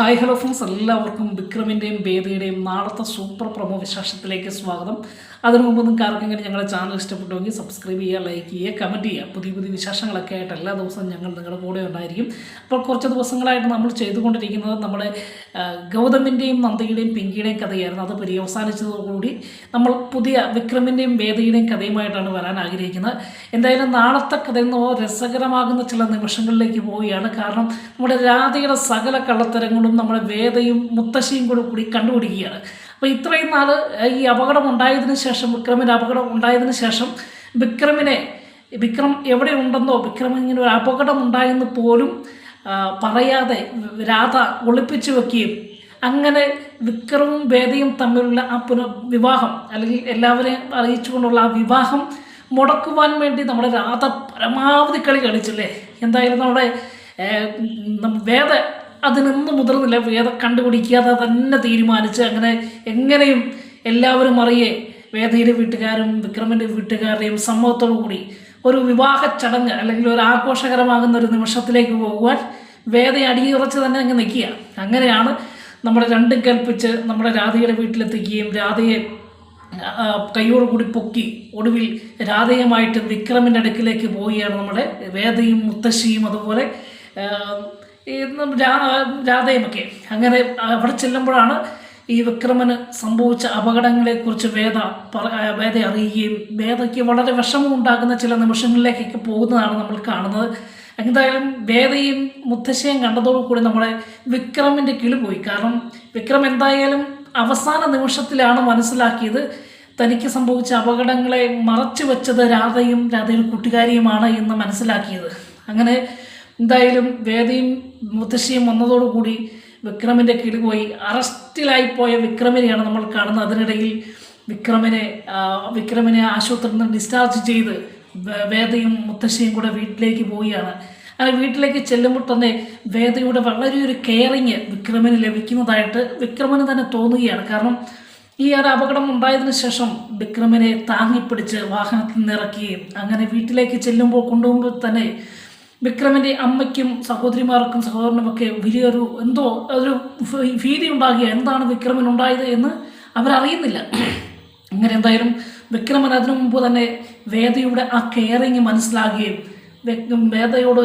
Hi hello friends എല്ലാവർക്കും വിക്രമിന്റെയും വേദിയുടെയും നാളത്തെ super promo വിശേഷത്തിലേക്ക് സ്വാഗതം. അതിനു മുമ്പ് നിങ്ങൾക്ക് ആർക്കെങ്കിലും ഞങ്ങളുടെ ചാനൽ ഇഷ്ടപ്പെട്ടുവെങ്കിൽ സബ്സ്ക്രൈബ് ചെയ്യുക ലൈക്ക് ചെയ്യുക കമന്റ് ചെയ്യുക. പുതിയ പുതിയ വിശേഷങ്ങളൊക്കെ ആയിട്ട് എല്ലാ ദിവസവും ഞങ്ങൾ നിങ്ങളുടെ കൂടെ ഉണ്ടായിരിക്കും. അപ്പോൾ കുറച്ച് ദിവസങ്ങളായിട്ട് നമ്മൾ ചെയ്തുകൊണ്ടിരിക്കുന്നത് നമ്മുടെ ഗൗതമിന്റെയും നന്ദിയുടെയും പിങ്കിയുടെയും കഥയായിരുന്നു. അത് പര്യവസാനിച്ചതോടുകൂടി നമ്മൾ പുതിയ വിക്രമിന്റെയും വേദിയുടെയും കഥയുമായിട്ടാണ് വരാൻ ആഗ്രഹിക്കുന്നത്. എന്തായാലും നാളത്തെ കഥയിൽ നിന്ന് രസകരമാകുന്ന ചില നിമിഷങ്ങളിലേക്ക് പോവുകയാണ്. കാരണം നമ്മുടെ രാധയുടെ സകല കള്ളത്തരങ്ങളും നമ്മുടെ വേദയും മുത്തശ്ശിയും കൂടെ കൂടി കണ്ടുപിടിക്കുകയാണ്. അപ്പോൾ ഇത്രയും നാൾ ഈ അപകടം ഉണ്ടായതിന് ശേഷം വിക്രമിന്റെ അപകടം ഉണ്ടായതിന് ശേഷം വിക്രമിനെ വിക്രം എവിടെ ഉണ്ടെന്നോ വിക്രം ഇങ്ങനെ ഒരു അപകടം ഉണ്ടായെന്ന് പോലും പറയാതെ രാധ ഒളിപ്പിച്ചു വെക്കുകയും അങ്ങനെ വിക്രമും വേദയും തമ്മിലുള്ള ആ പുനഃ വിവാഹം അല്ലെങ്കിൽ എല്ലാവരെയും അറിയിച്ചുകൊണ്ടുള്ള ആ വിവാഹം മുടക്കുവാൻ വേണ്ടി നമ്മുടെ രാധ പരമാവധി കളി കളിച്ചില്ലേ? എന്തായാലും നമ്മുടെ വേദ അതിനൊന്നും മുതിർന്നില്ല. വേദ കണ്ടുപിടിക്കാതെ തന്നെ തീരുമാനിച്ച് അങ്ങനെ എങ്ങനെയും എല്ലാവരും അറിയേ വേദയുടെ വീട്ടുകാരും വിക്രമിന്റെ വീട്ടുകാരുടെയും സമ്മതത്തോടു കൂടി ഒരു വിവാഹ ചടങ്ങ് അല്ലെങ്കിൽ ഒരു ആഘോഷകരമാകുന്ന ഒരു നിമിഷത്തിലേക്ക് പോകുവാൻ വേദ അടിയുറച്ച് തന്നെ അങ്ങ് നിൽക്കുക. അങ്ങനെയാണ് നമ്മുടെ രണ്ടും കൽപ്പിച്ച് നമ്മുടെ രാധയുടെ വീട്ടിലെത്തിക്കുകയും രാധയെ ആ, കൂടി പൊക്കി ഒടുവിൽ രാധയുമായിട്ട് വിക്രമിന്റെ അടുക്കിലേക്ക് പോവുകയാണ് നമ്മുടെ വേദയും മുത്തശ്ശിയും അതുപോലെ രാധയുമൊക്കെ അങ്ങനെ അവിടെ ചെല്ലുമ്പോഴാണ് ഈ വിക്രമന് സംഭവിച്ച അപകടങ്ങളെക്കുറിച്ച് വേദ വേദ അറിയുകയും വേദയ്ക്ക് വളരെ വിഷമം ഉണ്ടാകുന്ന ചില നിമിഷങ്ങളിലേക്കൊക്കെ പോകുന്നതാണ് നമ്മൾ കാണുന്നത്. എന്തായാലും വേദയും മുത്തശ്ശയും കണ്ടതോടുകൂടി നമ്മളെ വിക്രമിന്റെ കിളി പോയി. കാരണം വിക്രം എന്തായാലും അവസാന നിമിഷത്തിലാണ് മനസ്സിലാക്കിയത് തനിക്ക് സംഭവിച്ച അപകടങ്ങളെ മറച്ചു വെച്ചത് രാധയും രാധയുടെ കൂട്ടുകാരിയുമാണ് എന്ന് മനസ്സിലാക്കിയത്. അങ്ങനെ എന്തായാലും വേദയും മുത്തശ്ശിയും വന്നതോടുകൂടി വിക്രമിന്റെ കിളി പോയി. അറസ്റ്റിലായിപ്പോയ വിക്രമിനെയാണ് നമ്മൾ കാണുന്നത്. അതിനിടയിൽ വിക്രമിനെ വിക്രമിനെ ആശുപത്രിയിൽ നിന്ന് ഡിസ്ചാർജ് ചെയ്ത് വേദയും മുത്തശ്ശിയും കൂടെ വീട്ടിലേക്ക് പോവുകയാണ്. അങ്ങനെ വീട്ടിലേക്ക് ചെല്ലുമ്പോൾ തന്നെ വേദയുടെ വളരെ ഒരു കെയറിങ് വിക്രമിന് ലഭിക്കുന്നതായിട്ട് വിക്രമിന് തന്നെ തോന്നുകയാണ്. കാരണം ഈ ഒരു അപകടം ഉണ്ടായതിനു ശേഷം വിക്രമിനെ താങ്ങിപ്പിടിച്ച് വാഹനത്തിൽ നിന്ന് ഇറക്കുകയും അങ്ങനെ വീട്ടിലേക്ക് ചെല്ലുമ്പോൾ കൊണ്ടുപോകുമ്പോൾ തന്നെ വിക്രമിന്റെ അമ്മയ്ക്കും സഹോദരിമാർക്കും സഹോദരനുമൊക്കെ വലിയൊരു എന്തോ ഒരു ഭീതി ഉണ്ടാകുക എന്താണ് വിക്രമനുണ്ടായത് എന്ന് അവരറിയുന്നില്ല. അങ്ങനെ എന്തായാലും വിക്രമൻ അതിനു മുമ്പ് തന്നെ വേദയുടെ ആ കെയറിങ് മനസ്സിലാകുകയും വേദയോട്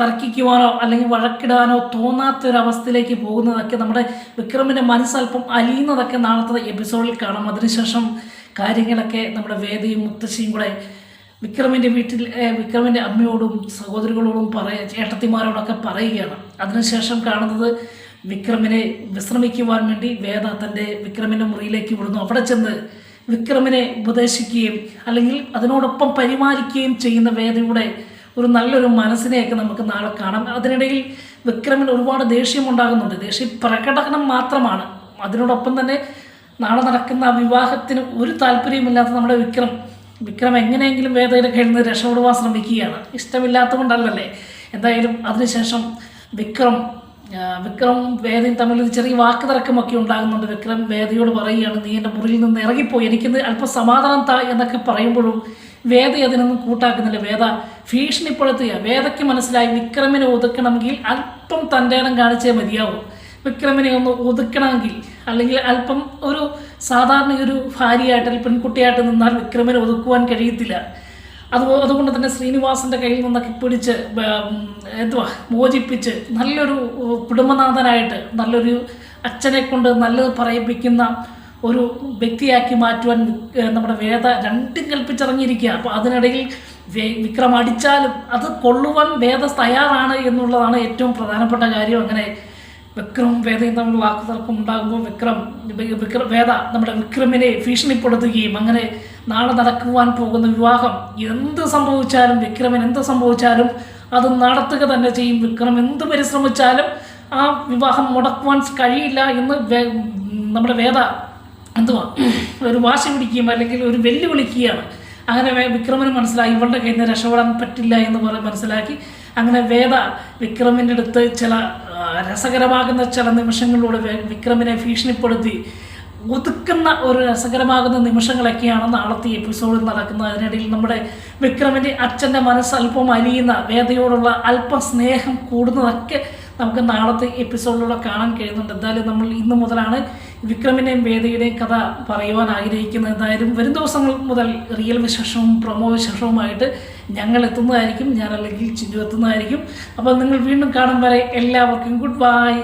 തർക്കിക്കുവാനോ അല്ലെങ്കിൽ വഴക്കിടാനോ തോന്നാത്ത ഒരു അവസ്ഥയിലേക്ക് പോകുന്നതൊക്കെ നമ്മുടെ വിക്രമിന്റെ മനസ്സല്പം അലിയുന്നതൊക്കെ നാളത്തെ എപ്പിസോഡിൽ കാണാം. അതിനുശേഷം കാര്യങ്ങളൊക്കെ നമ്മുടെ വേദയും മുത്തശ്ശിയും കൂടെ വിക്രമിന്റെ വീട്ടിൽ വിക്രമിന്റെ അമ്മയോടും സഹോദരികളോടും പറയ ചേട്ടത്തിമാരോടൊക്കെ പറയുകയാണ്. അതിനുശേഷം കാണുന്നത് വിക്രമിനെ വിശ്രമിക്കുവാൻ വേണ്ടി വേദ തന്റെ വിക്രമിന്റെ മുറിയിലേക്ക് വിടുന്നു. അവിടെ ചെന്ന് വിക്രമിനെ ഉപദേശിക്കുകയും അല്ലെങ്കിൽ അതിനോടൊപ്പം പരിപാലിക്കുകയും ചെയ്യുന്ന വേദയുടെ ഒരു നല്ലൊരു മനസ്സിനെയൊക്കെ നമുക്ക് നാളെ കാണാം. അതിനിടയിൽ വിക്രമിന് ഒരുപാട് ദേഷ്യം ഉണ്ടാകുന്നുണ്ട്. ദേഷ്യം പ്രകടനം മാത്രമാണ്. അതിനോടൊപ്പം തന്നെ നാളെ നടക്കുന്ന വിവാഹത്തിന് ഒരു താല്പര്യമില്ലാത്ത നമ്മുടെ വിക്രം വിക്രം എങ്ങനെയെങ്കിലും വേദയുടെ കയ്യിൽ നിന്ന് രക്ഷപ്പെടുവാൻ ശ്രമിക്കുകയാണ്. ഇഷ്ടമില്ലാത്തതുകൊണ്ടല്ലല്ലേ. എന്തായാലും അതിനുശേഷം വിക്രം വിക്രം വേദയും തമ്മിൽ ഒരു ചെറിയ വാക്ക് തർക്കമൊക്കെ ഉണ്ടാകുന്നുണ്ട്. വിക്രം വേദയോട് പറയുകയാണ് നീ എന്റെ മുറിയിൽ നിന്ന് ഇറങ്ങിപ്പോയി. എനിക്കിന്ന് അല്പം സമാധാനം താ എന്നൊക്കെ പറയുമ്പോഴും വേദ അതിനൊന്നും കൂട്ടാക്കുന്നില്ല. വേദ ഭീഷണിപ്പെടുത്തുക വേദയ്ക്ക് മനസ്സിലായി വിക്രമിനെ ഒതുക്കണമെങ്കിൽ അല്പം തന്റെ ഇടം കാണിച്ചേ മതിയാവും. വിക്രമിനെ ഒന്ന് ഒതുക്കണമെങ്കിൽ അല്ലെങ്കിൽ അല്പം ഒരു സാധാരണ ഒരു ഭാര്യയായിട്ട് അല്ലെങ്കിൽ പെൺകുട്ടിയായിട്ട് നിന്നാൽ വിക്രമിനെ ഒതുക്കുവാൻ കഴിയത്തില്ല. അത് അതുകൊണ്ട് തന്നെ ശ്രീനിവാസന്റെ കയ്യിൽ നിന്നൊക്കെ പിടിച്ച് എന്തുവാ മോചിപ്പിച്ച് നല്ലൊരു കുടുംബനാഥനായിട്ട് നല്ലൊരു അച്ഛനെ കൊണ്ട് നല്ലത് പറയിപ്പിക്കുന്ന ഒരു വ്യക്തിയാക്കി മാറ്റുവാൻ നമ്മുടെ വേദ രണ്ടും കൽപ്പിച്ചിറങ്ങിയിരിക്കുക അപ്പോൾ അതിനിടയിൽ വിക്രം അടിച്ചാലും അത് കൊള്ളുവാൻ വേദ തയ്യാറാണ് എന്നുള്ളതാണ് ഏറ്റവും പ്രധാനപ്പെട്ട കാര്യം. അങ്ങനെ വിക്രം വേദയും തമ്മിൽ വാക്കുതർക്കം ഉണ്ടാകുമ്പോൾ വിക്രം വിക്ര വേദ നമ്മുടെ വിക്രമിനെ ഭീഷണിപ്പെടുത്തുകയും അങ്ങനെ നാളെ നടക്കുവാൻ പോകുന്ന വിവാഹം എന്ത് സംഭവിച്ചാലും വിക്രമൻ എന്ത് സംഭവിച്ചാലും അത് നടത്തുക തന്നെ ചെയ്യും. വിക്രം എന്ത് പരിശ്രമിച്ചാലും ആ വിവാഹം മുടക്കുവാൻ കഴിയില്ല എന്ന് നമ്മുടെ വേദ എന്തുവാ ഒരു വാശി പിടിക്കുകയും അല്ലെങ്കിൽ ഒരു വെല്ലുവിളിക്കുകയാണ്. അങ്ങനെ വിക്രമന് മനസ്സിലായി ഇവളുടെ കയ്യിൽ നിന്ന് രക്ഷപ്പെടാൻ പറ്റില്ല എന്ന് പറഞ്ഞ് മനസ്സിലാക്കി. അങ്ങനെ വേദ വിക്രമിന്റെ അടുത്ത് ചില രസകരമാകുന്ന ചില നിമിഷങ്ങളിലൂടെ വിക്രമിനെ ഭീഷണിപ്പെടുത്തി ഒതുക്കുന്ന ഒരു രസകരമാകുന്ന നിമിഷങ്ങളൊക്കെയാണ് നാളത്തെ എപ്പിസോഡിൽ നടക്കുന്നത്. അതിനിടയിൽ നമ്മുടെ വിക്രമിന്റെ അച്ഛന്റെ മനസ്സ് അല്പം അലിയുന്ന വേദയോടുള്ള അല്പം സ്നേഹം കൂടുന്നതൊക്കെ നമുക്ക് നാളത്തെ എപ്പിസോഡിലൂടെ കാണാൻ കഴിയുന്നുണ്ട്. എന്തായാലും നമ്മൾ ഇന്ന് മുതലാണ് വിക്രമിന്റെയും വേദയുടെയും കഥ പറയുവാൻ ആഗ്രഹിക്കുന്നത് എന്തായാലും വരും ദിവസങ്ങൾ മുതൽ റിയൽ വിശേഷവും പ്രൊമോ വിശേഷവുമായിട്ട് ഞങ്ങൾ എത്തുന്നതായിരിക്കും. ഞാൻ അല്ലെങ്കിൽ ചിഞ്ചു എത്തുന്നതായിരിക്കും. അപ്പോൾ നിങ്ങൾ വീണ്ടും കാണും വരെ എല്ലാവർക്കും ഗുഡ് ബൈ